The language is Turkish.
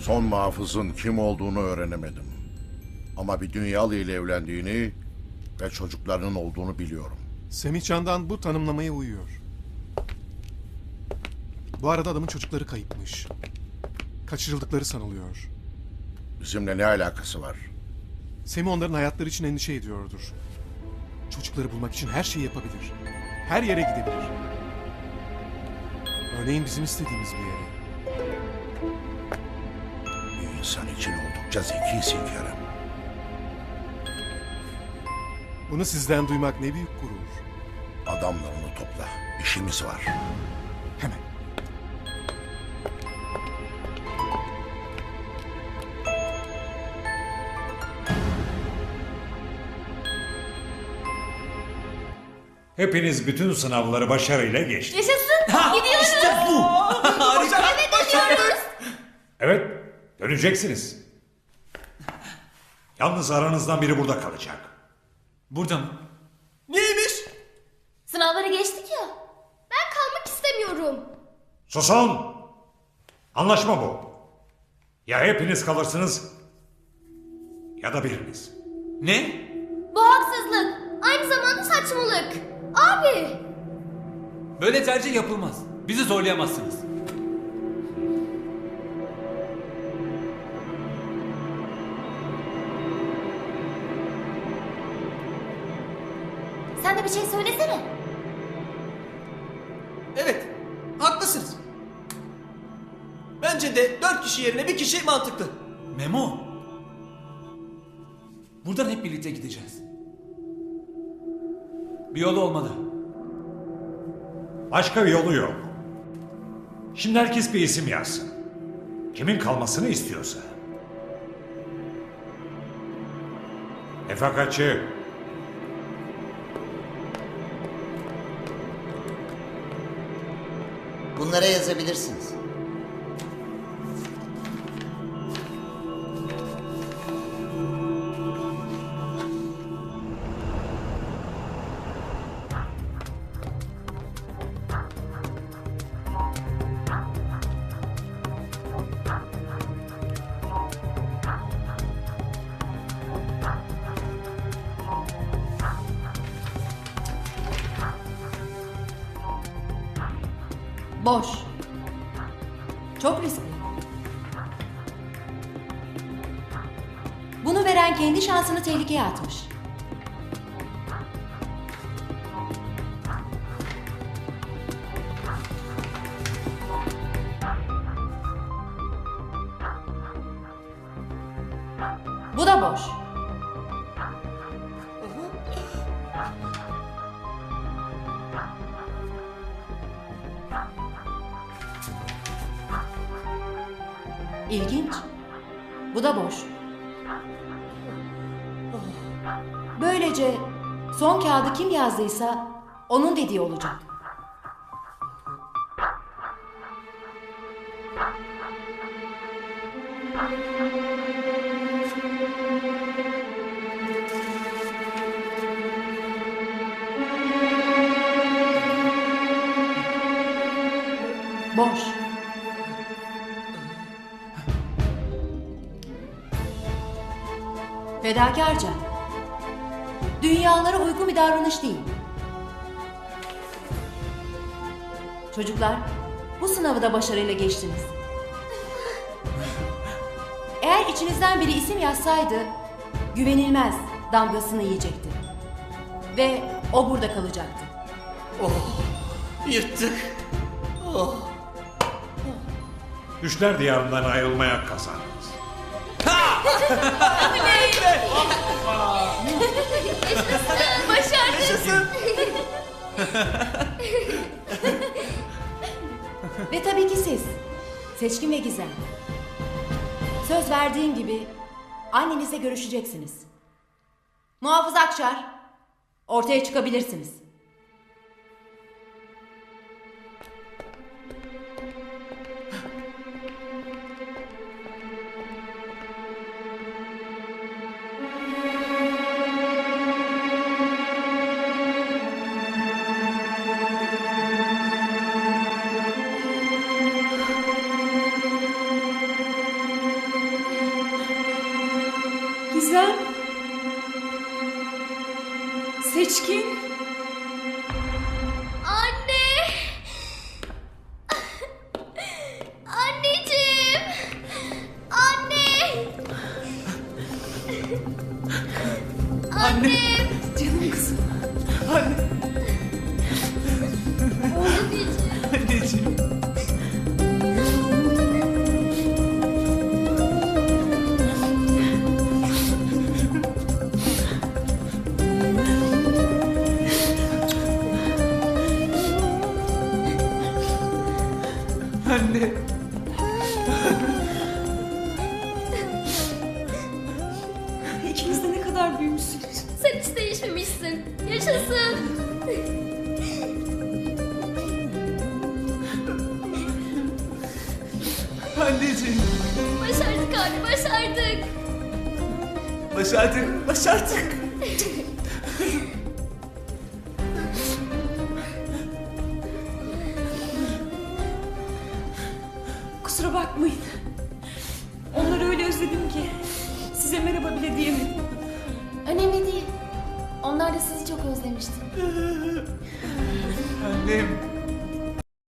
Son muhafızın kim olduğunu öğrenemedim. Ama bir dünyalı ile evlendiğini ve çocuklarının olduğunu biliyorum. Semih Candan bu tanımlamaya uyuyor. Bu arada adamın çocukları kayıpmış. Kaçırıldıkları sanılıyor. Bizimle ne alakası var? Semih onların hayatları için endişe ediyordur. Çocukları bulmak için her şeyi yapabilir. Her yere gidebilir. Örneğin bizim istediğimiz bir yere. İnsan için oldukça zekisin Kerem. Bunu sizden duymak ne büyük gurur. Adamlarını topla. İşimiz var. Hemen. Hepiniz bütün sınavları başarıyla geçtiniz. Yaşasın. Gidiyoruz. İşte bu. Harika. Evet, döneceksiniz. Yalnız aranızdan biri burada kalacak. Burada mı? Neymiş? Sınavları geçtik ya. Ben kalmak istemiyorum. Susun! Anlaşma bu. Ya hepiniz kalırsınız ya da biriniz. Ne? Bu haksızlık. Aynı zamanda saçmalık. Abi. Böyle tercih yapılmaz. Bizi zorlayamazsınız. Sen de bir şey söylesene. Evet, haklısınız. Bence de dört kişi yerine bir kişi mantıklı. Memo. Buradan hep birlikte gideceğiz. Bir yolu olmalı. Başka bir yolu yok. Şimdi herkes bir isim yazsın. Kimin kalmasını istiyorsa. Efakatçı. Bunlara yazabilirsiniz. Boş. Çok riskli. Bunu veren kendi şansını tehlikeye atmış. Bu da boş. İlginç. Bu da boş. Böylece son kağıdı kim yazdıysa onun dediği olacak. Boş. Fedakarca. Dünyalara uygun bir davranış değil. Çocuklar, bu sınavı da başarıyla geçtiniz. Eğer içinizden biri isim yazsaydı, güvenilmez damgasını yiyecekti. Ve o burada kalacaktı. Yırttık. Oh. Düşler diyarından ayrılmaya kazandınız. Başardık. Ve tabii ki siz, Seçkin ve Gizem. Söz verdiğim gibi annenizle görüşeceksiniz. Muhafız Akşar, ortaya çıkabilirsiniz. Gizem. Seçkin. Anne! Anneciğim! Anne! Anne. Canım kızım. Anne. Anneciğim. Anne. İkiniz de ne kadar büyümüşsünüz. Sen hiç değişmemişsin. Yaşasın. Anneciğim. Başardık abi başardık. Başardık. Başardık. Onları öyle özledim ki size merhaba bile diyemedim. Önemli değil. Onlar da sizi çok özlemişti. Annem.